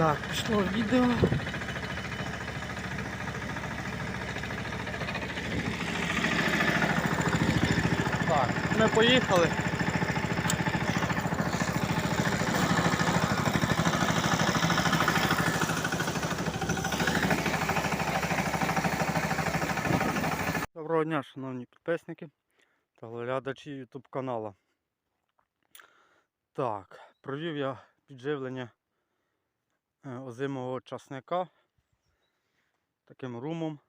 Так, пішло відео. Так, ми поїхали. Доброго дня, шановні підписники та глядачі YouTube каналу. Так, провів я підживлення озимого часника таким румом.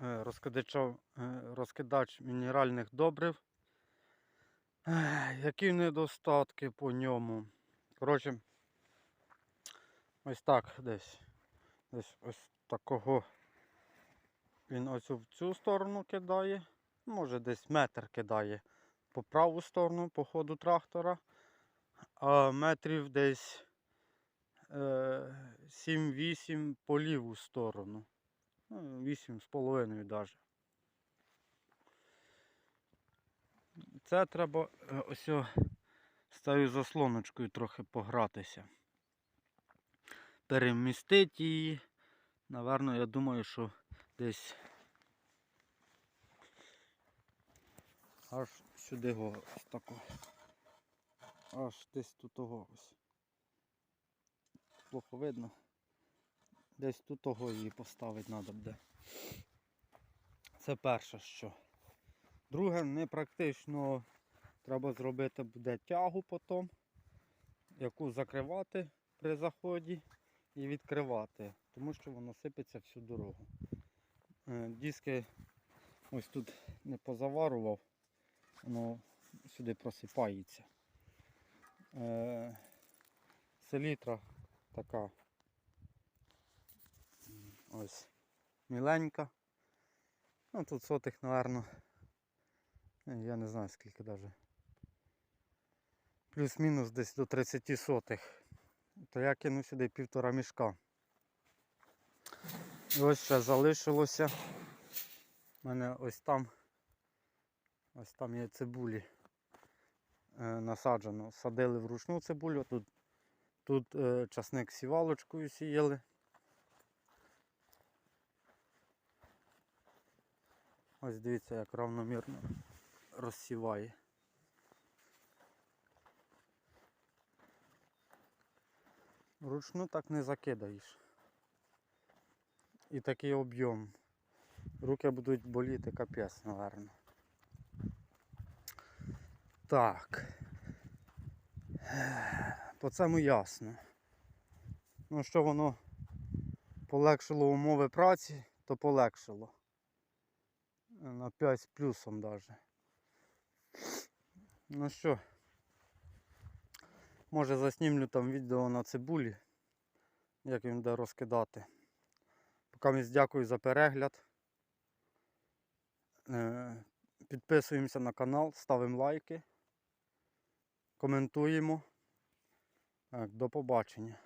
Е, е, розкидач мінеральних добрив. Е, Які недостатки по ньому? Коротше, ось так десь. Десь ось такого. Він ось в цю сторону кидає. Може десь метр кидає по праву сторону по ходу трактора, а метрів десь е, 7-8 по ліву сторону. Ну, 8,5 навіть. Це треба е, ось з цією заслоночкою трохи погратися. Перемістити її. Наверно, я думаю, що десь аж сюди го ось тако. Аж десь тут того ось. Плохо видно. Десь тут того її поставити треба буде. Це перше що. Друге, не практично треба зробити буде тягу потім, яку закривати при заході і відкривати, тому що воно сипеться всю дорогу. Е, Диски ось тут не позаварував, воно сюди просипається. Е, Селітра така ось міленька. Ну тут сотих, напевно, я не знаю скільки навіть. Плюс-мінус десь до 30 сотих. То я кину сюди півтора мішка. І ось ще залишилося. У мене ось там ось там є цибулі е, насаджено. Садили вручну цибулю, тут, тут е, часник сівалочкою сіяли. Ось дивіться, як равномірно розсіває. Вручну так не закидаєш. І такий об'єм. Руки будуть боліти капець, напевно. Так. По цьому ясно. Ну що воно полегшило умови праці, то полегшило. На 5 з плюсом даже. Ну що, може заснімлю там відео на цибулі, як він буде розкидати. Поки дякую за перегляд. Е, Підписуємося на канал, ставимо лайки, коментуємо. Так, до побачення.